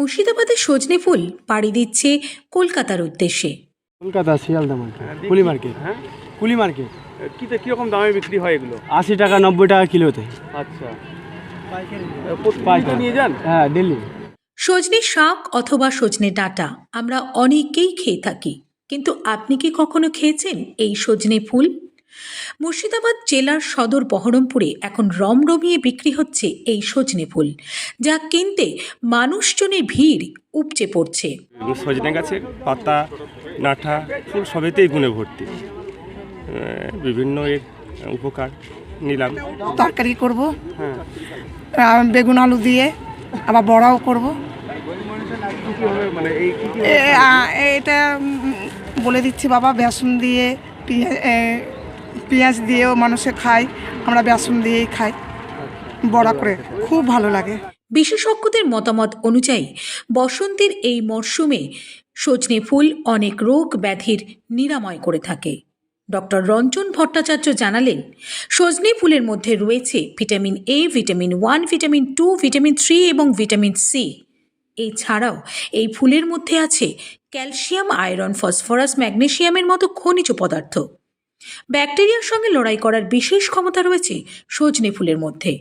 মুর্শিদাবাদের সজনে ফুল পাড়ি দিচ্ছে কলকাতার উদ্দেশ্যে। Kolkata Sealdah market Koley market. হ্যাঁ? কুলি মার্কেট। কিতে কীরকম দামে বিক্রি হয় এগুলো? আশি টাকা নব্বই টাকা কিলোতে। আচ্ছা। পাইকারি। নিয়ে যান? হ্যাঁ দিল্লি। সজনে শাক অথবা সজনে ডাঁটা আমরা অনেকেই খেয়ে থাকি। কিন্তু আপনি কি কখনো খেয়েছেন এই সজনে ফুল? মুর্শিদাবাদ জেলার সদর বহরমপুরে এখন রমরমিয়ে বিক্রি হচ্ছে এই সজনে ফুল যা কিনতে মানুষজনের ভিড় উপচে পড়ছে। সজনে গাছের পাতা নাঠা ফুল সবেতেই গুণে ভর্তি। বিভিন্ন এর উপকার নিলাম। তরকারি করব হ্যাঁ। বেগুন আলু দিয়ে আবার বড়াও করব। মানে এই কি কি এ, আ, এটা বলে দিচ্ছি বাবা বেসন দিয়ে পেঁয়াজ পেঁয়াজ দিয়েও মানুষে খায়, আমরা বেসন দিয়েই খাই, বড়া করে। খুব ভালো লাগে। বিশেষজ্ঞদের মতামত অনুযায়ী, বসন্তের এই মরশুমে সজনে ফুল অনেক রোগ ব্যাধির নিরাময় করে থাকে। ডক্টর রঞ্জন ভট্টাচার্য জানালেন, সজনে ফুলের মধ্যে রয়েছে vitamin A vitamin one, vitamin two, vitamin three এবং ভিটামিন সি। এছাড়াও এই ফুলের মধ্যে আছে ক্যালসিয়াম, আয়রন, ফসফরাস, ম্যাগনেসিয়ামের মতো খনিজ পদার্থ। ব্যাকটেরিয়ার সঙ্গে লড়াই করার বিশেষ ক্ষমতা রয়েছে সজনে ফুলের মধ্যে।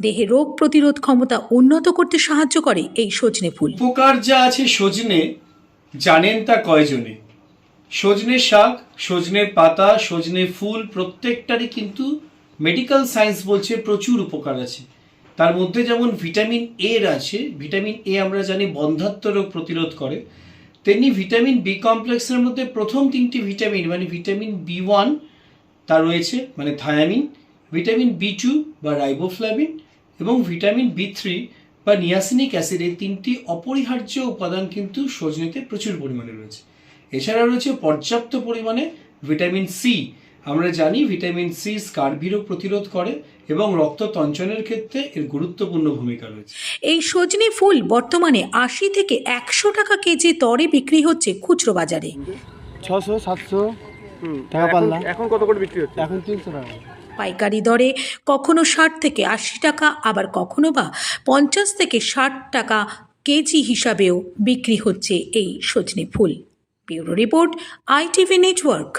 দেহে রোগ প্রতিরোধ ক্ষমতা উন্নত করতে সাহায্য করে এই সজনে ফুল। উপকার যা আছে সজনে, জানেন তা কয়জনে? সজনে শাক, সজনে পাতা, সজনে ফুল প্রত্যেকটারই কিন্তু মেডিকেল সায়েন্স বলছে প্রচুর উপকার আছে। তার মধ্যে যেমন ভিটামিন এর আছে ভিটামিন এ আমরা জানি বন্ধাত্ম রোগ প্রতিরোধ করে। তেমনি ভিটামিন বি কমপ্লেক্সের মধ্যে প্রথম তিনটি ভিটামিন মানে ভিটামিন বি ওয়ান তা রয়েছে মানে থায়ামিন, ভিটামিন বি টু বা রাইবোফ্লাভিন এবং ভিটামিন বি থ্রি বা নিয়াসিনিক অ্যাসিড। এই তিনটি অপরিহার্য উপাদান কিন্তু সজনেতে প্রচুর পরিমাণে রয়েছে। এছাড়া রয়েছে পর্যাপ্ত পরিমাণে ভিটামিন সি আমরা জানি ভিটামিন সি স্কার্ভিরোগ প্রতিরোধ করে এবং রক্ত তঞ্চনের ক্ষেত্রে এর গুরুত্বপূর্ণ ভূমিকা রয়েছে। এই সজনে ফুল বর্তমানে আশি থেকে একশো টাকা কেজি দরে বিক্রি হচ্ছে খুচরো বাজারে। ছশো সাতশো টাকা পাল্লা। এখন কত করে বিক্রি হচ্ছে? এখন তিনশো টাকা। পাইকারি দরে কখনো ষাট থেকে আশি টাকা আবার কখনো বা পঞ্চাশ থেকে ষাট টাকা কেজি হিসাবেও বিক্রি হচ্ছে এই সজনে ফুল। Bureau report ITV network.